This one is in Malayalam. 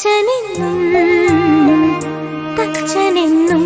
തച്ചനെന്നും തച്ചനെന്നും